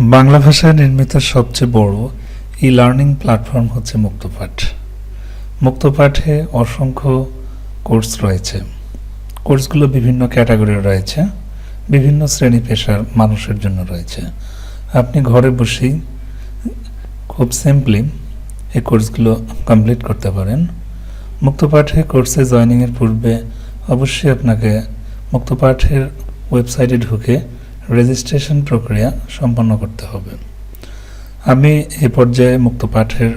বাংলা ভাষায় নির্মিত সবচেয়ে বড় ই লার্নিং প্ল্যাটফর্ম হচ্ছে মুক্তপাঠ। মুক্তপাঠে অসংখ্য কোর্স রয়েছে। কোর্সগুলো বিভিন্ন ক্যাটাগরির রয়েছে। বিভিন্ন শ্রেণি পেশার মানুষের জন্য রয়েছে। আপনি ঘরে বসেই খুব সিম্পলি এই কোর্সগুলো কমপ্লিট করতে পারেন। মুক্তপাঠে কোর্সে জয়েনিংয়ের পূর্বে অবশ্যই আপনাকে মুক্তপাঠের ওয়েবসাইটে ঢুকে রেজিস্ট্রেশন প্রক্রিয়া সম্পন্ন করতে হবে। আমি এ পর্যায়ে মুক্তপাঠের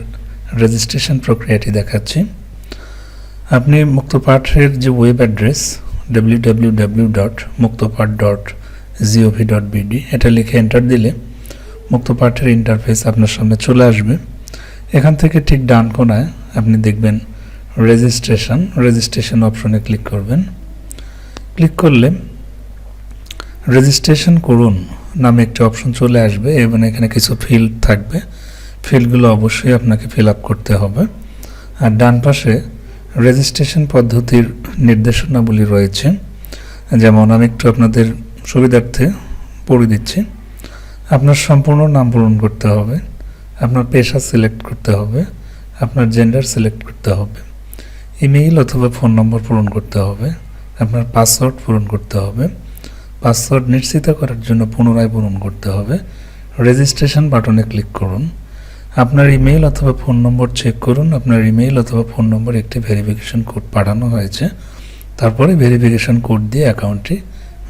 রেজিস্ট্রেশন প্রক্রিয়াটি দেখাচ্ছি। আপনি মুক্তপাঠের যে web address W dot dot gov dot BD এটা লিখে এন্টার দিলে মুক্তপাঠের ইন্টারফেস আপনার সামনে চলে আসবে। এখান থেকে ঠিক ডান কোনায় আপনি দেখবেন রেজিস্ট্রেশন রেজিস্ট্রেশন অপশনে ক্লিক করবেন। ক্লিক করলে রেজিস্ট্রেশন করুন নামে একটি অপশন চলে আসবে, এবং এখানে কিছু ফিল্ড থাকবে। ফিল্ডগুলো অবশ্যই আপনাকে ফিল আপ করতে হবে। আর ডান পাশে রেজিস্ট্রেশন পদ্ধতির নির্দেশনাবলী রয়েছে। যেমন আমি একটু আপনাদের সুবিধার্থে পড়ে দিচ্ছি। আপনার সম্পূর্ণ নাম পূরণ করতে হবে, আপনার পেশা সিলেক্ট করতে হবে, আপনার জেন্ডার সিলেক্ট করতে হবে ইমেইল অথবা ফোন নম্বর পূরণ করতে হবে, আপনার পাসওয়ার্ড পূরণ করতে হবে। পাসওয়ার্ড নিশ্চিত করার জন্য পুনরায় পূরণ করতে হবে। রেজিস্ট্রেশন বাটনে ক্লিক করুন। আপনার ইমেইল অথবা ফোন নম্বর চেক করুন। আপনার ইমেইল অথবা ফোন নম্বর একটি ভেরিফিকেশন কোড পাঠানো হয়েছে। তারপরে ভেরিফিকেশন কোড দিয়ে অ্যাকাউন্টটি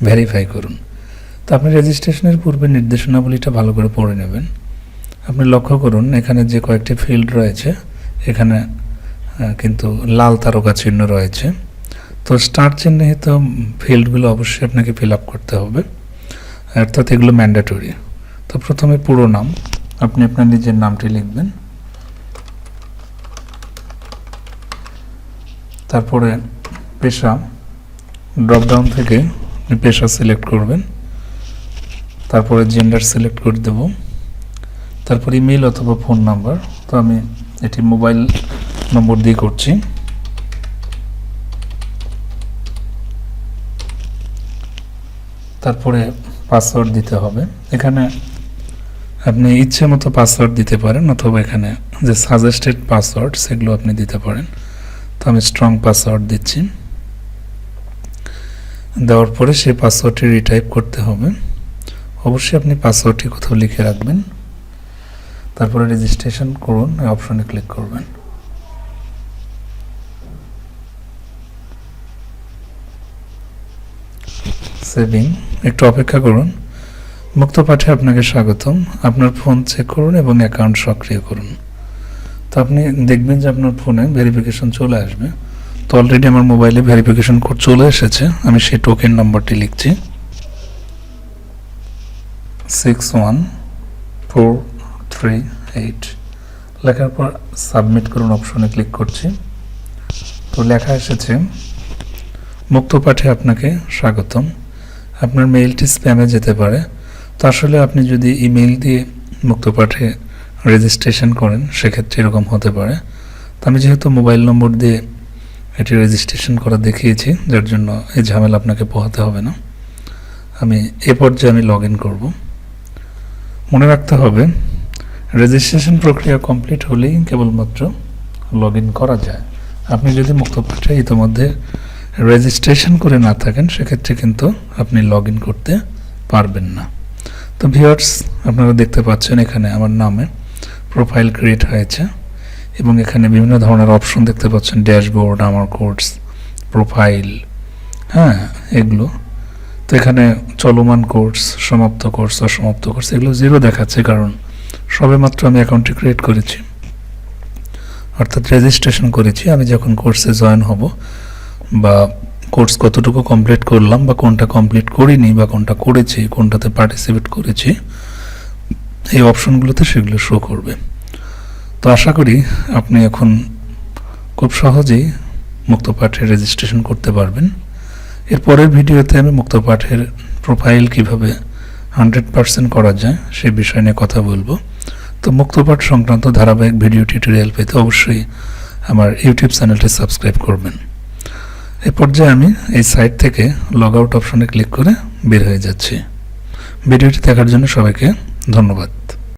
ভেরিফাই করুন। তো আপনি রেজিস্ট্রেশনের পূর্বে নির্দেশনাবলীটা ভালো করে পড়ে নেবেন। আপনি লক্ষ্য করুন, এখানে যে কয়েকটি ফিল্ড রয়েছে, এখানে কিন্তু লাল তারকা চিহ্ন রয়েছে। তো স্টার চিহ্নিত ফিল্ডগুলো অবশ্যই আপনাকে ফিল আপ করতে হবে। অর্থাৎ এগুলো ম্যান্ডেটরি তো প্রথমে পুরো নাম। আপনি আপনার নিজের নামটি লিখবেন। তারপরে পেশা। ড্রপডাউন থেকে পেশা সিলেক্ট করবেন। তারপরে জেন্ডার সিলেক্ট করে দেব। তারপর ইমেল অথবা ফোন নাম্বার তো আমি এটি মোবাইল নম্বর দিয়ে করছি। তারপরে পাসওয়ার্ড দিতে হবে। এখানে আপনি ইচ্ছে মতো পাসওয়ার্ড দিতে পারেন অথবা এখানে যে সাজেস্টেড পাসওয়ার্ড সেগুলো আপনি দিতে পারেন। তো আমি স্ট্রং পাসওয়ার্ড দিচ্ছি। দেওয়ার পরে সেই পাসওয়ার্ডটি রিটাইপ করতে হবে। অবশ্যই আপনি পাসওয়ার্ডটি কোথাও লিখে রাখবেন। তারপরে রেজিস্ট্রেশন করুন অপশনে ক্লিক করবেন। সেভিং একটু অপেক্ষা করুন। মুক্ত পাঠে আপনাকে স্বাগতম। আপনার ফোন চেক করুন এবং অ্যাকাউন্ট সক্রিয় করুন। তো আপনি দেখবেন যে আপনার ফোনে ভেরিফিকেশন চলে আসবে। তো অলরেডি আমার মোবাইলে ভেরিফিকেশন কোড চলে এসেছে। আমি সেই টোকেন নাম্বারটি লিখছি। Six one four three eight লেখার পর সাবমিট করুন অপশনে ক্লিক করছি। তো লেখা এসেছে। মুক্ত পাঠে আপনাকে স্বাগতম। আপনার মেইলটি স্প্যামে যেতে পারে। তো আসলে আপনি যদি ইমেইল দিয়ে মুক্ত পাঠে রেজিস্ট্রেশন করেন, সেক্ষেত্রে এরকম হতে পারে। তো আমি যেহেতু মোবাইল নম্বর দিয়ে এটি রেজিস্ট্রেশন করা দেখিয়েছি, যার জন্য এই ঝামেলা আপনাকে পোহাতে হবে না। আমি এ পর্যায়ে আমি লগ ইন করব। মনে রাখতে হবে রেজিস্ট্রেশন প্রক্রিয়া কমপ্লিট হলেই কেবলমাত্র লগ ইন করা যায়। আপনি যদি মুক্তপাঠে ইতিমধ্যে রেজিস্ট্রেশন করে না থাকেন, সেক্ষেত্রে কিন্তু আপনি লগ করতে পারবেন না। তো ভিউয়ার্স আপনারা দেখতে পাচ্ছেন এখানে আমার নামে প্রোফাইল ক্রিয়েট হয়েছে এবং এখানে বিভিন্ন ধরনের অপশন দেখতে পাচ্ছেন ড্যাশবোর্ড আমার কোর্স প্রোফাইল হ্যাঁ এগুলো। তো এখানে চলমান কোর্স সমাপ্ত কোর্স অসমাপ্ত কোর্স এগুলো জিরো দেখাচ্ছে কারণ সবেমাত্র আমি অ্যাকাউন্টটি ক্রিয়েট করেছি। অর্থাৎ রেজিস্ট্রেশন করেছি, আমি যখন কোর্সে জয়েন হব বা কোর্স কতটুকু কমপ্লিট করলাম বা কোনটা কমপ্লিট করিনি বা কোনটা করেছি, কোনটাতে পার্টিসিপেট করেছি, এই অপশনগুলোতে সেগুলো শো করবে। তো আশা করি আপনি এখন খুব সহজেই মুক্তপাঠে রেজিস্ট্রেশন করতে পারবেন। এর পরের ভিডিওতে আমি মুক্তপাঠের প্রোফাইল কীভাবে হান্ড্রেড পার্সেন্ট করা যায় সে বিষয় নিয়ে কথা বলব। তো মুক্তপাঠ সংক্রান্ত ধারাবাহিক ভিডিও টিউটোরিয়াল পেতে অবশ্যই আমার ইউটিউব চ্যানেলটি সাবস্ক্রাইব করবেন। এ পর্যায়ে আমি এই সাইট থেকে লগ আউট অপশনে ক্লিক করে বের হয়ে যাচ্ছি। ভিডিওটি দেখার জন্য সবাইকে ধন্যবাদ।